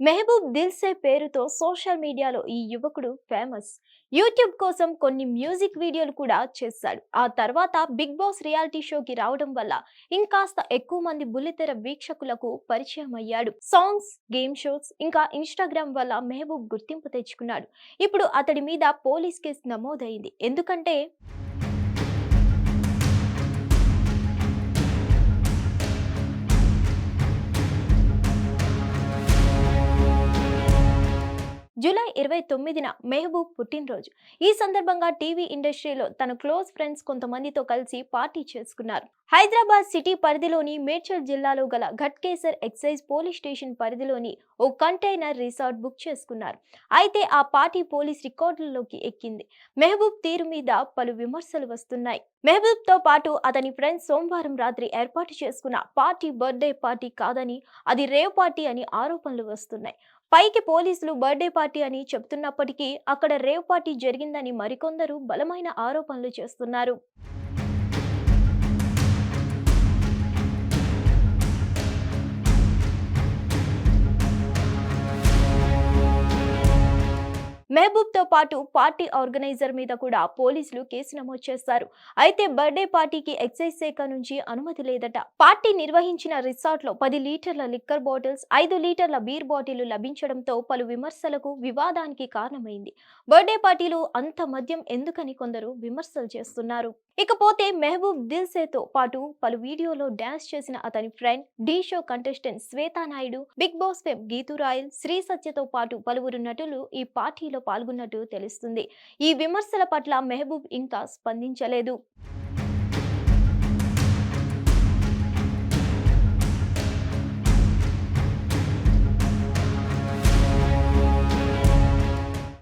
మెహబూబ్ దిల్సే పేరుతో సోషల్ మీడియాలో ఈ యువకుడు ఫేమస్. యూట్యూబ్ కోసం కొన్ని మ్యూజిక్ వీడియోలు కూడా చేశాడు ఆ తర్వాత బిగ్ బాస్ రియాలిటీ షోకి రావడం వల్ల ఇంకాస్త ఎక్కువ మంది బుల్లితెర వీక్షకులకు పరిచయం అయ్యాడు. సాంగ్స్ గేమ్ షోస్ ఇంకా ఇన్స్టాగ్రామ్ వల్ల మెహబూబ్ గుర్తింపు తెచ్చుకున్నాడు. ఇప్పుడు అతడి మీద పోలీస్ కేసు నమోదైంది. ఎందుకంటే జూలై ఇరవై తొమ్మిదిన మెహబూబ్ పుట్టినరోజు. ఈ సందర్భంగా టీవీ ఇండస్ట్రీలో తన క్లోజ్ ఫ్రెండ్స్ కొంతమందితో కలిసి పార్టీ చేసుకున్నారు. హైదరాబాద్ సిటీ పరిధిలోని మేడ్చల్ జిల్లాలో గల ఘట్కేసర్ ఎక్సైజ్ పోలీస్ స్టేషన్ పరిధిలోని ఓ కంటైనర్ రిసార్ట్ బుక్ చేసుకున్నారు. అయితే ఆ పార్టీ పోలీస్ రికార్డులలోకి ఎక్కింది. మెహబూబ్ తీరు మీద పలు విమర్శలు వస్తున్నాయి. మెహబూబ్తో పాటు అతని ఫ్రెండ్స్ సోమవారం రాత్రి ఏర్పాటు చేసుకున్న పార్టీ బర్త్డే పార్టీ కాదని అది రేవ్ పార్టీ అని ఆరోపణలు వస్తున్నాయి. పైకి పోలీసులు బర్త్డే పార్టీ అని చెప్తున్నప్పటికీ అక్కడ రేవ్ పార్టీ జరిగిందని మరికొందరు బలమైన ఆరోపణలు చేస్తున్నారు. మెహబూబ్తో పాటు పార్టీ ఆర్గనైజర్ మీద కూడా పోలీసులు కేసు నమోదు చేశారు అయితే బర్త్డే పార్టీకి ఎక్సైజ్ శాఖ నుంచి అనుమతి లేదట. పార్టీ నిర్వహించిన రిసార్ట్లో పది లీటర్ల లిక్కర్ బాటిల్స్ ఐదు లీటర్ల బీర్ బాటిల్ లభించడంతో పలు విమర్శలకు వివాదానికి కారణమైంది. బర్త్డే పార్టీలు అంత మద్యం ఎందుకని కొందరు విమర్శలు చేస్తున్నారు? ఇకపోతే మెహబూబ్ దిల్సేతో పాటు పలు వీడియోలో డాన్స్ చేసిన అతని friend Dhee show contestant Shweta Naidu Bigg Boss fame Geetu Royal Sri సత్యతో పాటు పలువురు నటులు ఈ పార్టీలో పాల్గొన్నట్టు తెలుస్తుంది. ఈ విమర్శల పట్ల మెహబూబ్ ఇంకా స్పందించలేదు.